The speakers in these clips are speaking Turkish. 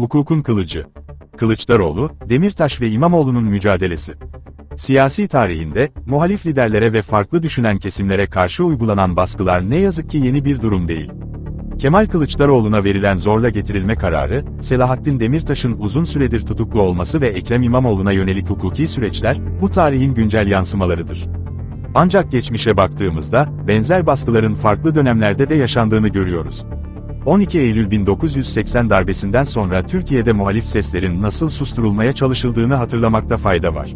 Hukukun kılıcı. Kılıçdaroğlu, Demirtaş ve İmamoğlu'nun mücadelesi. Siyasi tarihinde, muhalif liderlere ve farklı düşünen kesimlere karşı uygulanan baskılar ne yazık ki yeni bir durum değil. Kemal Kılıçdaroğlu'na verilen zorla getirilme kararı, Selahattin Demirtaş'ın uzun süredir tutuklu olması ve Ekrem İmamoğlu'na yönelik hukuki süreçler, bu tarihin güncel yansımalarıdır. Ancak geçmişe baktığımızda, benzer baskıların farklı dönemlerde de yaşandığını görüyoruz. 12 Eylül 1980 darbesinden sonra Türkiye'de muhalif seslerin nasıl susturulmaya çalışıldığını hatırlamakta fayda var.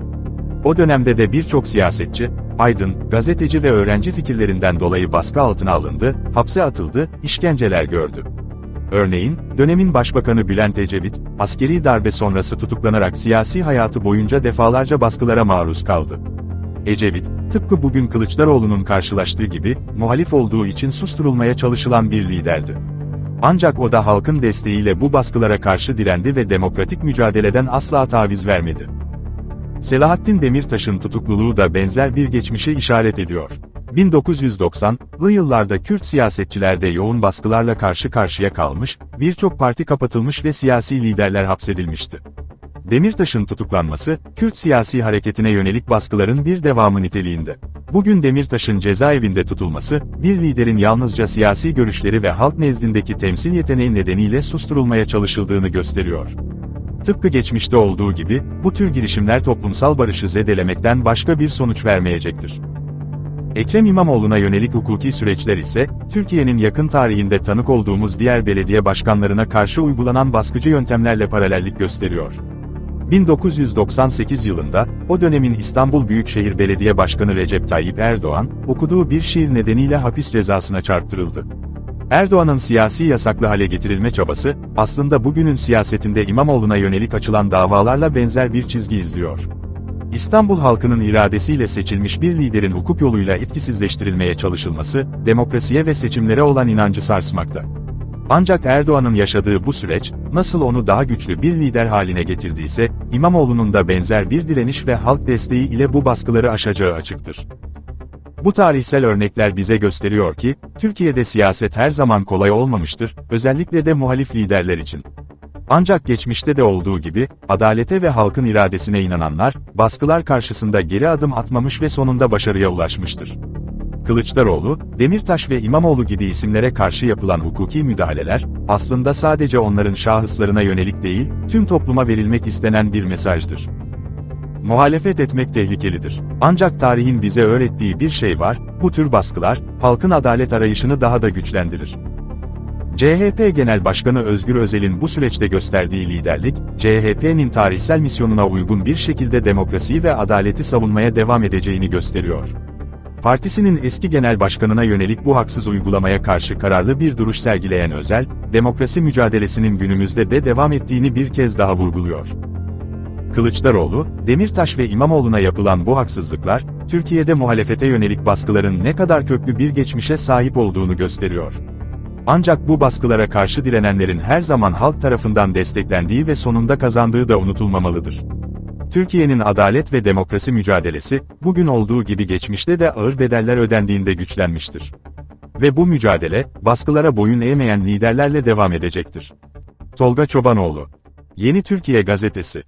O dönemde de birçok siyasetçi, aydın, gazeteci ve öğrenci fikirlerinden dolayı baskı altına alındı, hapse atıldı, işkenceler gördü. Örneğin, dönemin Başbakanı Bülent Ecevit, askeri darbe sonrası tutuklanarak siyasi hayatı boyunca defalarca baskılara maruz kaldı. Ecevit, tıpkı bugün Kılıçdaroğlu'nun karşılaştığı gibi, muhalif olduğu için susturulmaya çalışılan bir liderdi. Ancak o da halkın desteğiyle bu baskılara karşı direndi ve demokratik mücadeleden asla taviz vermedi. Selahattin Demirtaş'ın tutukluluğu da benzer bir geçmişe işaret ediyor. 1990'lı yıllarda Kürt siyasetçilerde yoğun baskılarla karşı karşıya kalmış, birçok parti kapatılmış ve siyasi liderler hapsedilmişti. Demirtaş'ın tutuklanması, Kürt siyasi hareketine yönelik baskıların bir devamı niteliğinde. Bugün Demirtaş'ın cezaevinde tutulması, bir liderin yalnızca siyasi görüşleri ve halk nezdindeki temsil yeteneği nedeniyle susturulmaya çalışıldığını gösteriyor. Tıpkı geçmişte olduğu gibi, bu tür girişimler toplumsal barışı zedelemekten başka bir sonuç vermeyecektir. Ekrem İmamoğlu'na yönelik hukuki süreçler ise, Türkiye'nin yakın tarihinde tanık olduğumuz diğer belediye başkanlarına karşı uygulanan baskıcı yöntemlerle paralellik gösteriyor. 1998 yılında, o dönemin İstanbul Büyükşehir Belediye Başkanı Recep Tayyip Erdoğan, okuduğu bir şiir nedeniyle hapis cezasına çarptırıldı. Erdoğan'ın siyasi yasaklı hale getirilme çabası, aslında bugünün siyasetinde İmamoğlu'na yönelik açılan davalarla benzer bir çizgi izliyor. İstanbul halkının iradesiyle seçilmiş bir liderin hukuk yoluyla etkisizleştirilmeye çalışılması, demokrasiye ve seçimlere olan inancı sarsmakta. Ancak Erdoğan'ın yaşadığı bu süreç, nasıl onu daha güçlü bir lider haline getirdiyse, İmamoğlu'nun da benzer bir direniş ve halk desteği ile bu baskıları aşacağı açıktır. Bu tarihsel örnekler bize gösteriyor ki, Türkiye'de siyaset her zaman kolay olmamıştır, özellikle de muhalif liderler için. Ancak geçmişte de olduğu gibi, adalete ve halkın iradesine inananlar, baskılar karşısında geri adım atmamış ve sonunda başarıya ulaşmıştır. Kılıçdaroğlu, Demirtaş ve İmamoğlu gibi isimlere karşı yapılan hukuki müdahaleler, aslında sadece onların şahıslarına yönelik değil, tüm topluma verilmek istenen bir mesajdır. Muhalefet etmek tehlikelidir. Ancak tarihin bize öğrettiği bir şey var, bu tür baskılar, halkın adalet arayışını daha da güçlendirir. CHP Genel Başkanı Özgür Özel'in bu süreçte gösterdiği liderlik, CHP'nin tarihsel misyonuna uygun bir şekilde demokrasiyi ve adaleti savunmaya devam edeceğini gösteriyor. Partisinin eski genel başkanına yönelik bu haksız uygulamaya karşı kararlı bir duruş sergileyen Özel, demokrasi mücadelesinin günümüzde de devam ettiğini bir kez daha vurguluyor. Kılıçdaroğlu, Demirtaş ve İmamoğlu'na yapılan bu haksızlıklar, Türkiye'de muhalefete yönelik baskıların ne kadar köklü bir geçmişe sahip olduğunu gösteriyor. Ancak bu baskılara karşı direnenlerin her zaman halk tarafından desteklendiği ve sonunda kazandığı da unutulmamalıdır. Türkiye'nin adalet ve demokrasi mücadelesi, bugün olduğu gibi geçmişte de ağır bedeller ödendiğinde güçlenmiştir. Ve bu mücadele, baskılara boyun eğmeyen liderlerle devam edecektir. Tolga Çobanoğlu Yeni Türkiye Gazetesi